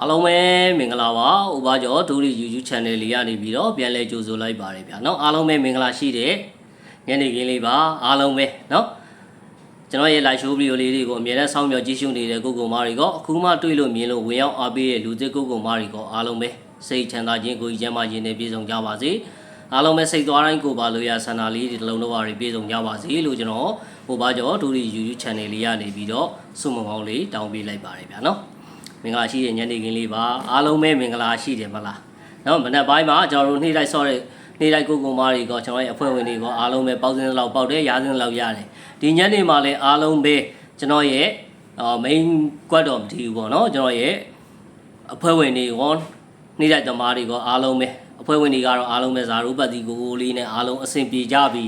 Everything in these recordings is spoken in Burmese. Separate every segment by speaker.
Speaker 1: အားလုံးပဲမင်္ဂလာပါ။ဥပါကျော်ဒူရီ YouTube Channel လေးကနေပြီးတော့ပြန်လဲကြိုဆိုလိုက်ပါတယ်ဗျာ။နော်အားလုံးပဲမင်္ဂလာရှိတဲ့ညနေခင်းလေးပါ။အားလုံးပဲနော်။ကျွန်တော်ရဲ့ live show video လေးတွေကိုအမြဲတမ်းစောင့်မျှော်ကြည့်ရှုနေတဲ့ကိုကိုမားတွေကအခုမှတွေ့လို့မြင်လို့ဝင်ရောက်အားပေးတဲ့လူသစ်ကိုကိုမားတွေကအားလုံးပဲစိတ်ချမ်းသာခြင်းကိုယ်ကြီးကျမ်းမာခြင်းနဲ့ပြည့်စုံကြပါစေ။အားလုံးပဲစိတ်သွားတိုင်းကိုပါလိုရဆန္ဒလေးဒီတစ်လုံးလုံးပါတွေပြည့်စုံကြပါစေလို့ကျွန်တော်ဟိုပါကျော်ဒူရီ YouTube Channel လေးကနေပြီးတော့စုမပေါင်းလေးတောင်းပေးလိုက်ပါတယ်ဗျာနော်။ မင်္ဂလာရှိတဲ့ညနေခင်းလေးပါအားလုံးပဲမင်္ဂလာရှိတယ်မလားနော်မနက်ပိုင်းမှာကျွန်တော်တို့နေ့တိုင်းဆော့တဲ့နေ့တိုင်းကိုကိုမားတွေကကျွန်တော်ရဲ့အဖွဲ့ဝင်တွေကအားလုံးပဲပေါက်စင်းလောက်ပေါက်တယ်ရာစင်းလောက်ရတယ်ဒီညနေမှာလည်းအားလုံးပဲကျွန်တော်ရဲ့အော် main ကွက်တော့မထီဘူးပေါ့နော်ကျွန်တော်ရဲ့အဖွဲ့ဝင်တွေရောနေ့တိုင်းသမားတွေကအားလုံးပဲအဖွဲ့ဝင်တွေကတော့အားလုံးပဲဇာရုပတ်တီကိုကိုလေးနဲ့အားလုံးအဆင်ပြေကြပြီ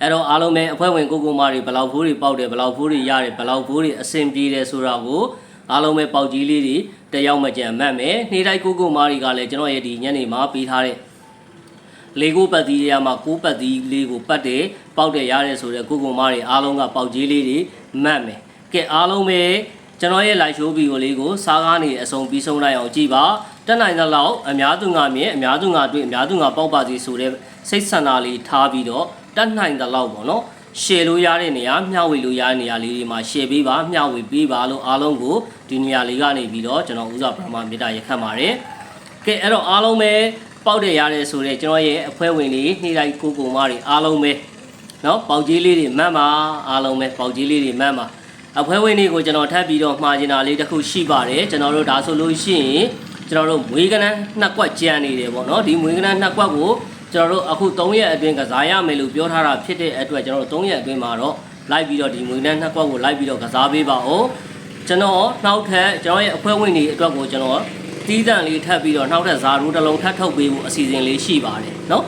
Speaker 1: အဲ့တော့အားလုံးပဲအဖွဲ့ဝင်ကိုကိုမားတွေဘယ်လောက်ဖိုးတွေပေါက်တယ်ဘယ်လောက်ဖိုးတွေရတယ်ဘယ်လောက်ဖိုးတွေအဆင်ပြေတယ်ဆိုတာကို အားလုံးပဲပေါက်ကြီးလေးတွေတယောက်မကြံမှတ်မယ်နေ့တိုင်းကိုကိုမားတွေကလည်းကျွန်တော်ရဲ့ဒီညနေမှာပေးထားတဲ့လေကိုပတ်တီးရမှာကိုပတ်တီးလေးကိုပတ်တယ်ပေါက်တယ်ရတယ်ဆိုတော့ကိုကိုမားတွေအားလုံးကပေါက်ကြီးလေးတွေမှတ်မယ်ကဲအားလုံးပဲကျွန်တော်ရဲ့ live show video လေးကိုစားကားနေအဆုံးပြီးဆုံးလိုက်အောင်ကြည့်ပါတက်နိုင်သလောက်အများသူငါမြင်အများသူငါတွေ့အများသူငါပေါက်ပါစီဆိုတဲ့စိတ်ဆန္ဒလေးထားပြီးတော့တက်နိုင်သလောက်ပေါ့နော် ရှယ်လို့ရတဲ့နေရာမျှဝေလို့ရတဲ့နေရာလေးတွေမှာရှယ်ပေးပါမျှဝေပေးပါလို့အားလုံးကိုဒီနေရာလေးကနေပြီးတော့ကျွန်တော်ဦးစွာပရမမေတ္တာရခတ်ပါတယ်။ကဲအဲ့တော့အားလုံးပဲပေါက်တဲ့ရတဲ့ဆိုတော့ကျွန်တော်ရဲ့အဖွဲဝင်လေးနေ့တိုင်းကိုကုံမတွေအားလုံးပဲနော်ပေါက်ကြီးလေးတွေမှတ်ပါအားလုံးပဲပေါက်ကြီးလေးတွေမှတ်ပါအဖွဲဝင်လေးကိုကျွန်တော်ထပ်ပြီးတော့မှားကျင်တာလေးတစ်ခုရှိပါတယ်ကျွန်တော်တို့ဒါဆိုလို့ရှိရင်ကျွန်တော်တို့မွေးကနန်းနှစ်ကွက်ကြံနေတယ်ပေါ့နော်ဒီမွေးကနန်းနှစ်ကွက်ကို ကျွန်တော်တို့အခု3ရက်အတွင်းကစားရမယ်လို့ပြောထားတာဖြစ်တဲ့အတွက်ကျွန်တော်တို့3ရက်အတွင်းမှာတော့လိုက်ပြီးတော့ဒီမွေးကနန်းနှစ်ကွက်ကိုလိုက်ပြီးတော့ကစားပေးပါဦးကျွန်တော်နောက်ထပ်ကျွန်တော်ရဲ့အဖွဲ့ဝင်တွေအတွက်ကိုကျွန်တော်တီးတန့်လေးထပ်ပြီးတော့နောက်ထပ်ဇာရိုးတစ်လုံးထပ်ထုတ်ပေးဖို့အစီအစဉ်လေးရှိပါတယ်နော်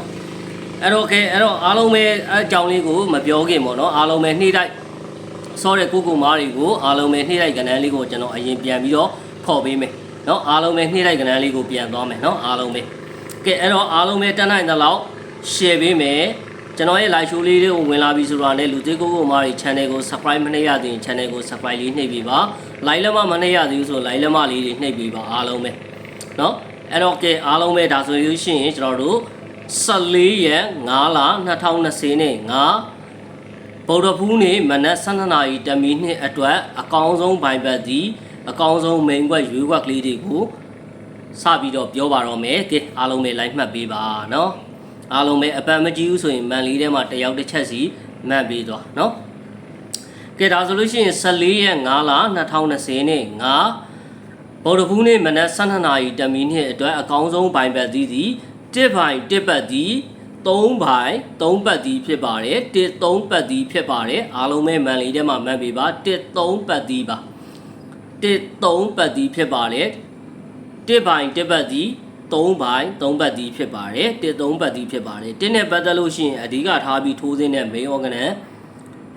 Speaker 1: အဲ့တော့ okay အဲ့တော့အားလုံးပဲအကြောင်းလေးကိုမပြောခင်ပေါ့နော်အားလုံးပဲနှိမ့်တိုက် ဆောတဲ့ကိုကိုမားတွေကိုအားလုံးပဲနှိမ့်လိုက်ကဏ္ဍလေးကိုကျွန်တော်အရင်ပြန်ပြီးတော့ခေါ်ပေးမယ်เนาะအားလုံးပဲနှိမ့်လိုက်ကဏ္ဍလေးကိုပြန်သွားမယ်เนาะအားလုံးပဲ ကဲအဲ့တော့အားလုံးပဲတက်နိုင်တဲ့လောက် share ပေးမယ်ကျွန်တော်ရဲ့ live show လေးတွေကိုဝင်လာပြီဆိုတာနဲ့လူသေးကိုကိုမားတွေ channel ကို subscribe မနှိပ်ရသေးရင် channel ကို subscribe လေးနှိပ်ပေးပါ like လက်မမနှိပ်ရသေးဘူးဆို like လက်မလေးတွေနှိပ်ပေးပါအားလုံးပဲเนาะအဲ့တော့ကဲအားလုံးပဲဒါဆိုလို့ရှိရင်ကျွန်တော်တို့14ရက်5လ2020နဲ့5 ဗုဒ္ဓဖူးနေ့မနက်7:00နာရီတမီနှစ်အတွက်အကောင်းဆုံးဘိုင်ဘတ်သည်အကောင်းဆုံးမိန်ကွက်ရွေးကွက်ကလေးတွေကို စပြီးတော့ပြောပါတော့မယ်ကဲအားလုံးပဲလိုက်မှတ်ပေးပါเนาะအားလုံးပဲအပန်မကြည့်ဘူးဆိုရင်မန်လေးထဲမှာတယောက်တစ်ချက်စီမှတ်ပေးသွားเนาะကဲဒါဆိုလို့ရှိရင်14ရက်5လ2020နေ့5ဗုဒ္ဓဖူးနေ့မနက်7:00နာရီတမီနှစ်အတွက်အကောင်းဆုံးဘိုင်ဘတ်သည်သည်တစ်ဘိုင်တစ်ပတ်သည်3ဘိုင်3ပတ်သည်ဖြစ်ပါတယ်တစ်3ပတ်သည်ဖြစ်ပါတယ်အားလုံးပဲမန်လေးထဲမှာမှတ်ပေးပါတစ်3ပတ်သည်ပါတစ်3ပတ်သည်ဖြစ်ပါတယ် တစ်ဘိုင်တစ်ပတ်သည်3ဘိုင်3ပတ်သည်ဖြစ်ပါတယ်တစ်3ပတ်သည်ဖြစ်ပါတယ်တစ်နဲ့ပတ်သက်လို့ရှိရင်အဓိကထားပြီးထိုးစင်းတဲ့ main organ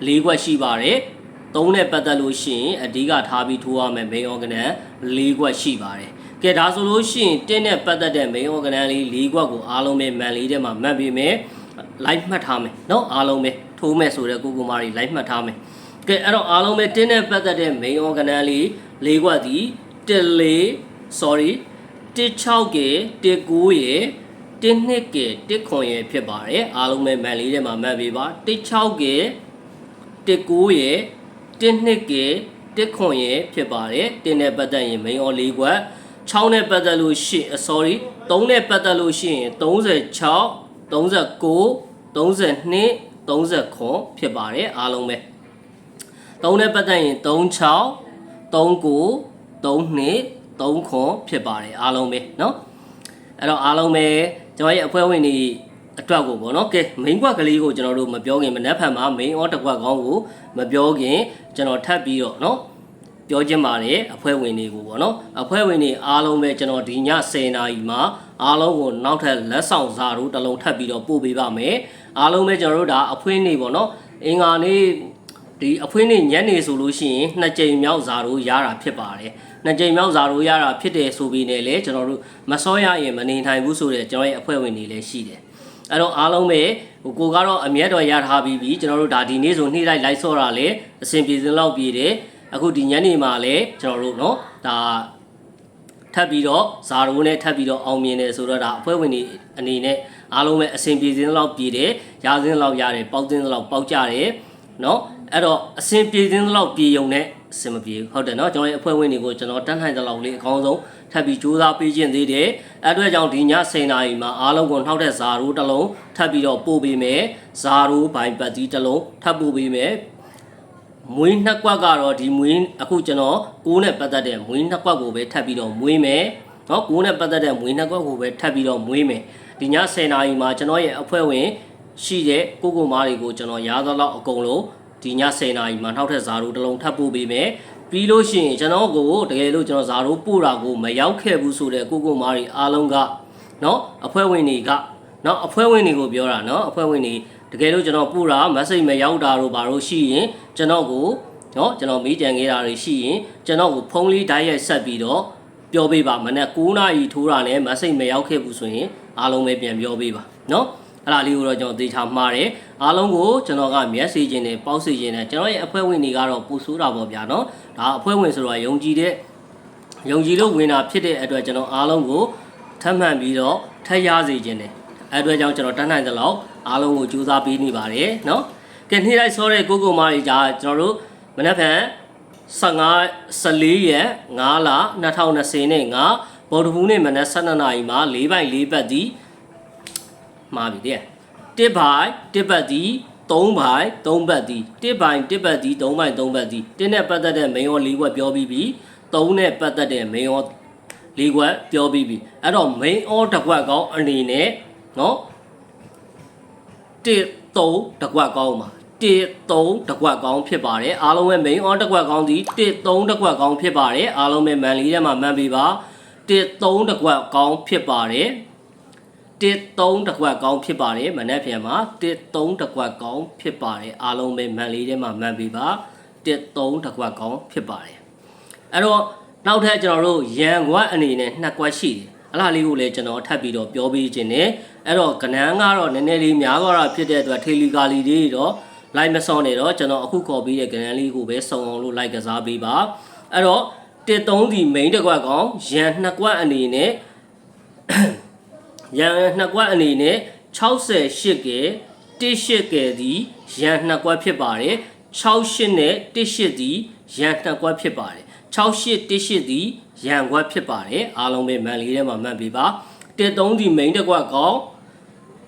Speaker 1: ၄ခွက်ရှိပါတယ်သုံးနဲ့ပတ်သက်လို့ရှိရင်အဓိကထားပြီးထိုးရမယ် main organ ၄ခွက်ရှိပါတယ်ကဲဒါဆိုလို့ရှိရင်တင်းနဲ့ပတ်သက်တဲ့ main organ လေး၄ခွက်ကိုအားလုံးပဲမန်လေးထဲမှာမှတ်ပေးမယ် live မှတ်ထားမယ်เนาะအားလုံးပဲထိုးမယ်ဆိုတဲ့ကိုကိုမာတွေ live မှတ်ထားမယ်ကဲအဲ့တော့အားလုံးပဲတင်းနဲ့ပတ်သက်တဲ့ main organ လေး၄ခွက်ဒီ1လေး sorry 16က19ရ1နှစ်က1ခွန်ရဖြစ်ပါတယ်အားလုံးပဲမန်လေးထဲမှာမှတ်ပေးပါ16က19ရ1နှစ်က1ခွန်ရဖြစ်ပါတယ်တင်းနဲ့ပတ်သက်ရင် main or ၄ခွက်6နဲ့ပတ်သက်လို့ရှိရင် sorry 3နဲ့ပတ်သက်လို့ရှိရင်36 39 32 30ခွန်ဖြစ်ပါတယ်အားလုံးပဲ3နဲ့ပတ်သက်ရင်36 39 32 3ခွန်ဖြစ်ပါတယ်အားလုံးပဲเนาะအဲ့တော့အားလုံးပဲကျွန်တော်ရဲ့အဖွဲ့ဝင်တွေအတွက်ကိုပေါ့နော်ကဲ main ကွက်ကလေးကိုကျွန်တော်တို့မပြောခင်မနက်ဖြန်မှာ main or တစ်ကွက်ကောင်းကိုမပြောခင်ကျွန်တော်ထပ်ပြီးတော့เนาะပြောချင်းပါတယ်အဖွဲ့ဝင်တွေကိုပေါ့နော်အဖွဲ့ဝင်တွေအားလုံးပဲကျွန်တော်ဒီည10နာရီမှာအားလုံးကိုနောက်ထပ်လက်ဆောင်စာတို့တစ်လုံးထပ်ပြီးတော့ပို့ပေးပါမယ်အားလုံးပဲကျွန်တော်တို့ဒါအဖွင့်နေပေါ့နော်အင်္ဂါနေ့ ဒီအဖွင့်နေညနေဆိုလို့ရှိရင်နှစ်ကြိမ်မြောက်စာတို့ရတာဖြစ်ပါတယ်နှစ်ကြိမ်မြောက်စာတို့ရတာဖြစ်တယ်ဆိုပြီးနေလေကျွန်တော်တို့မစောရရင်မနေနိုင်ဘူးဆိုတဲ့ကျွန်တော်ရဲ့အဖွဲ့ဝင်တွေလည်းရှိတယ်အဲ့တော့အားလုံးပဲဟိုကိုကတော့အမျက်တော်ရထားပြီးပြီကျွန်တော်တို့ဒါဒီနေ့ဆိုနှိမ့်လိုက်လိုက်ဆော့တာလေအဆင်ပြေစင်လောက်ပြေတယ်အခုဒီညနေမှာလည်းကျွန်တော်တို့เนาะဒါ ထပ်ပြီးတော့ဇာရိုးနဲ့ထပ်ပြီးတော့အောင်မြင်တယ်ဆိုတော့ဒါအဖွဲ့ဝင်တွေအနေနဲ့အားလုံးပဲအဆင်ပြေစင်းလောက်ပြေတယ်ရာစင်းလောက်ရတယ်ပေါက်စင်းလောက်ပေါက်ကြတယ်နော် အဲ့တော့အစင်ပြေခြင်းလောက်ပြေုံနဲ့အစင်မပြေဟုတ်တယ်နော်ကျွန်တော်ရဲ့အဖွဲ့ဝင်တွေကိုကျွန်တော်တန်းထိုင်တဲ့လောက်လေးအကောင်းဆုံးထပ်ပြီးစူးစမ်းပေးခြင်းသေးတယ်အဲ့အတွက်ကြောင့်ဒီည7နာရီမှာအားလုံးကိုနှောက်တဲ့ဇာရိုးတစ်လုံးထပ်ပြီးတော့ပို့ပေးမယ်ဇာရိုးဘိုင်ပတ်ကြီးတစ်လုံးထပ်ပို့ပေးမယ်မွေးနှစ်ကွက်ကတော့ဒီမွေးအခုကျွန်တော်ကိုးနဲ့ပတ်သက်တဲ့မွေးနှစ်ကွက်ကိုပဲထပ်ပြီးတော့မွေးမယ်နော်ကိုးနဲ့ပတ်သက်တဲ့မွေးနှစ်ကွက်ကိုပဲထပ်ပြီးတော့မွေးမယ်ဒီည10နာရီမှာကျွန်တော်ရဲ့အဖွဲ့ဝင်ရှိတဲ့ကိုကိုမားတွေကိုကျွန်တော်ရားသလောက်အကုန်လုံး ဒီည10နာရီမှာနောက်ထပ်ဇာရိုတစ်လုံးထပ်ပို့ပေးမယ်ပြီးလို့ရှိရင်ကျွန်တော်ကိုတကယ်လို့ကျွန်တော်ဇာရိုပို့တာကိုမရောက်ခဲ့ဘူးဆိုတဲ့ကိုကိုမားတွေအားလုံးကနော်အဖွဲ့ဝင်တွေကနော်အဖွဲ့ဝင်တွေကိုပြောတာနော်အဖွဲ့ဝင်တွေတကယ်လို့ကျွန်တော်ပို့တာ message မရောက်တာတို့ဘာလို့ရှိရင်ကျွန်တော်ကိုနော်ကျွန်တော်မေးကြံခဲ့တာတွေရှိရင်ကျွန်တော်ကိုဖုန်းလေးတိုက်ရိုက်ဆက်ပြီးတော့ပြောပေးပါမနေ့9နာရီထိုးတာနဲ့ message မရောက်ခဲ့ဘူးဆိုရင်အားလုံးပဲပြန်ပြောပေးပါနော် အဲ့ဒါလေးကိုတော့ကျွန်တော်သေချာမှားတယ်အားလုံးကိုကျွန်တော်ကမျက်စေခြင်းနဲ့ပေါက်စေခြင်းနဲ့ကျွန်တော်ရဲ့အဖွဲ့ဝင်တွေကတော့ပူဆိုးတာပေါ့ဗျာနော်ဒါအဖွဲ့ဝင်ဆိုတော့ယုံကြည်တဲ့ယုံကြည်လို့ဝင်တာဖြစ်တဲ့အတွက်ကျွန်တော်အားလုံးကိုထပ်မံပြီးတော့ထပ်ရစေခြင်းနဲ့အဲ့အတွက်ကြောင့်ကျွန်တော်တန်းနိုင်သလောက်အားလုံးကိုကြိုးစားပေးနေပါတယ်နော်ကဲနေ့လိုက်ဆောတဲ့ကိုကိုမားတွေကြာကျွန်တော်တို့မနက်ဖြန်15 14ရက်9လ2025နဲ့5ဗော်ဒဘူးနေ့မနက်12နာရီမှာ၄ဘိုင်၄ဘတ်သည် မှားပြီတဲ့1ဘိုင်1ဘတ်သည်3ဘိုင်3ဘတ်သည်1ဘိုင်1ဘတ်သည်3ဘိုင်3ဘတ်သည်1နဲ့ပတ်သက်တဲ့ main ရော4ဘတ်ပြောပြီးပြီ3နဲ့ပတ်သက်တဲ့ main ရော4ဘတ်ပြောပြီးပြီအဲ့တော့ main အောတစ်ခွက်ကောင်းအနေနဲ့နော်1 3တစ်ခွက်ကောင်းမှာ1 3တစ်ကွက်ကောင်းဖြစ်ပါတယ်အားလုံးပဲ main on တစ်ကွက်ကောင်းသည်1 3တစ်ကွက်ကောင်းဖြစ်ပါတယ်အားလုံးပဲမန်လေးထဲမှာမှန်ပြီပါ1 3တစ်ကွက်ကောင်းဖြစ်ပါတယ် 1 3တစ်ကွက်ကောင်းဖြစ်ပါတယ်မနေ့ပြန်မှာ1 3တစ်ကွက်ကောင်းဖြစ်ပါတယ်အားလုံးပဲမန်လေးထဲမှာမှန်ပြီပါ1 3တစ်ကွက်ကောင်းဖြစ်ပါတယ်အဲ့တော့နောက်ထပ်ကျွန်တော်တို့ရန်ကွက်အနေနဲ့နှစ်ကွက်ရှိတယ်အလားလေးကိုလည်းကျွန်တော်ထပ်ပြီးတော့ပြောပေးခြင်းနဲ့အဲ့တော့ကနန်းကတော့နည်းနည်းလေးများသွားတာဖြစ်တဲ့အတွက်ထေလီကာလီတွေတော့ like မစောနေတော့ကျွန်တော်အခုခေါ်ပြီးတဲ့ကနန်းလေးကိုပဲစုံအောင်လို့ like ကစားပေးပါအဲ့တော့တစ်သုံးဒီ main တစ်ကွက်ကောင်ရန်နှစ်ကွက်အနေနဲ့ ရန်နှစ်ကွက်အနေနဲ့68ကဲ18ကဲဒီရန်နှစ်ကွက်ဖြစ်ပါတယ်68နဲ့18ဒီရန်နှစ်ကွက်ဖြစ်ပါတယ်68 18ဒီရန်ကွက်ဖြစ်ပါတယ်အားလုံးပဲမန်လေးထဲမှာမှတ်ပေးပါတစ်သုံးဒီ main တစ်ကွက်ကောင်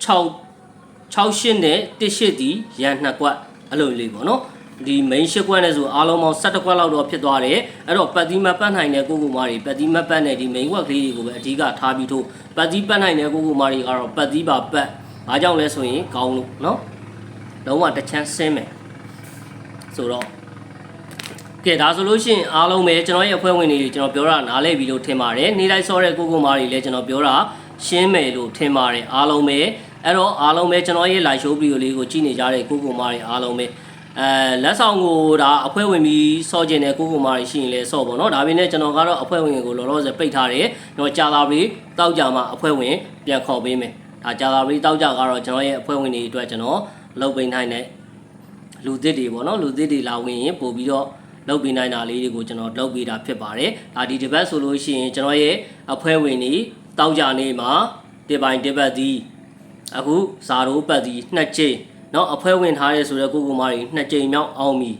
Speaker 1: 6 68နဲ့18ဒီရန်2ကွက်အဲ့လိုလေးပေါ့နော် ဒီ main 8ကွက်နဲ့ဆိုအားလုံးပေါင်း17ကွက်လောက်တော့ဖြစ်သွားတယ်အဲ့တော့ပတ်သီးမပတ်နိုင်တဲ့ကိုကိုမာတွေပတ်သီးမပတ်နဲ့ဒီ main ကွက်ကလေးတွေကိုပဲအဓိကထားပြီးထို့ပတ်သီးပတ်နိုင်တဲ့ကိုကိုမာတွေကတော့ပတ်သီးပါပတ်ဘာကြောင့်လဲဆိုရင်ကောင်းလို့နော်လုံးဝတစ်ချမ်းဆင်းမယ်ဆိုတော့ကဲဒါဆိုလို့ရှိရင်အားလုံးပဲကျွန်တော်ရဲ့အဖွဲ့ဝင်တွေကျွန်တော်ပြောတာနားလည်ပြီလို့ထင်ပါတယ်နေ့တိုင်းစောတဲ့ကိုကိုမာတွေလည်းကျွန်တော်ပြောတာရှင်းမယ်လို့ထင်ပါတယ်အားလုံးပဲအဲ့တော့အားလုံးပဲကျွန်တော်ရဲ့ live show video လေးကိုကြည့်နေကြတဲ့ကိုကိုမာတွေအားလုံးပဲ အဲလက်ဆောင်ကိုဒါအဖွဲ့ဝင်ပြီးစောကျင်တဲ့ကိုကိုမာတွေရှိရင်လည်းစောပေါ့နော်ဒါပေမဲ့ကျွန်တော်ကတော့အဖွဲ့ဝင်ကိုလောလောဆယ်ပိတ်ထားတယ်ကျွန်တော်ကြာလာပြီးတောက်ကြမှာအဖွဲ့ဝင်ပြန်ခေါ်ပေးမယ်ဒါကြာလာပြီးတောက်ကြကတော့ကျွန်တော်ရဲ့အဖွဲ့ဝင်တွေအတွက်ကျွန်တော်လုပ်ပေးနိုင်တဲ့လူသစ်တွေပေါ့နော်လူသစ်တွေလာဝင်ရင်ပို့ပြီးတော့လုပ်ပေးနိုင်တာလေးတွေကိုကျွန်တော်လုပ်ပေးတာဖြစ်ပါတယ်ဒါဒီတစ်ပတ်ဆိုလို့ရှိရင်ကျွန်တော်ရဲ့အဖွဲ့ဝင်တွေတောက်ကြနေမှာတစ်ပိုင်းတစ်ပတ်ဒီအခုဇာရိုးပတ်ဒီနှစ်ချိန် နော်အဖွဲဝင်ထားရဲဆိုတော့ကိုကိုမတွေနှစ်ကြိမ်မြောက်အောင်ပြီ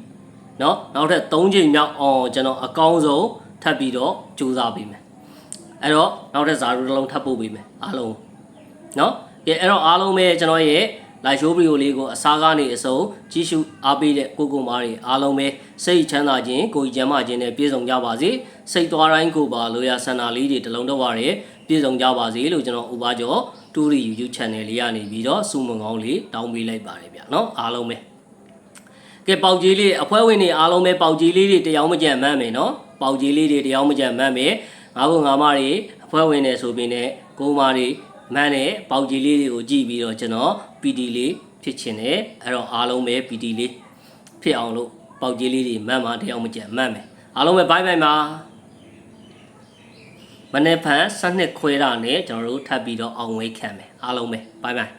Speaker 1: နော်နောက်ထပ်၃ကြိမ်မြောက်အောင်ကျွန်တော်အကောင်းဆုံးထပ်ပြီးတော့ကြိုးစားပေးမယ်အဲ့တော့နောက်ထပ်ဇာတ်လုံးထပ်ပို့ပေးမယ်အားလုံးနော်ကဲအဲ့တော့အားလုံးပဲကျွန်တော်ရဲ့ လိုက်ရှိုးဗီဒီယိုလေးကိုအစားကနေအဆုံးကြီးစုအားပေးတဲ့ကိုကိုမားတွေအားလုံးပဲစိတ်ချမ်းသာခြင်းကိုယ်ကြမ်းမာခြင်းနဲ့ပြည့်စုံကြပါစေစိတ်သွားတိုင်းကိုပါလိုရာဆန္ဒလေးတွေတလုံးတော့ရတဲ့ပြည့်စုံကြပါစေလို့ကျွန်တော်ဥပါကျော်တူရီ YouTube channel လေးကနေပြီးတော့စုမုံကောင်းလေးတောင်းပေးလိုက်ပါတယ်ဗျာနော်အားလုံးပဲကဲပေါက်ကြီးလေးအဖွဲဝင်တွေအားလုံးပဲပေါက်ကြီးလေးတွေတရားမကြံမှန်းမယ်နော်ပေါက်ကြီးလေးတွေတရားမကြံမှန်းမယ်ငါ့ဘုံငါမတွေအဖွဲဝင်တွေဆိုပြီးနဲ့ကိုမာတွေ မှန်းတဲ့ပေါက်ကြီးလေးတွေကိုကြည့်ပြီးတော့ကျွန်တော် PD လေးဖြစ်ချင်တယ်အဲ့တော့အားလုံးပဲ PD လေးဖြစ်အောင်လို့ပေါက်ကြီးလေးတွေမှန်းမှာတရားမကြံမှန်းမယ်အားလုံးပဲဘိုင်ဘိုင်ပါမနေ့ဖန်12ခွဲတာနဲ့ကျွန်တော်တို့ထပ်ပြီးတော့အောင်ဝဲခံမယ်အားလုံးပဲဘိုင်ဘိုင်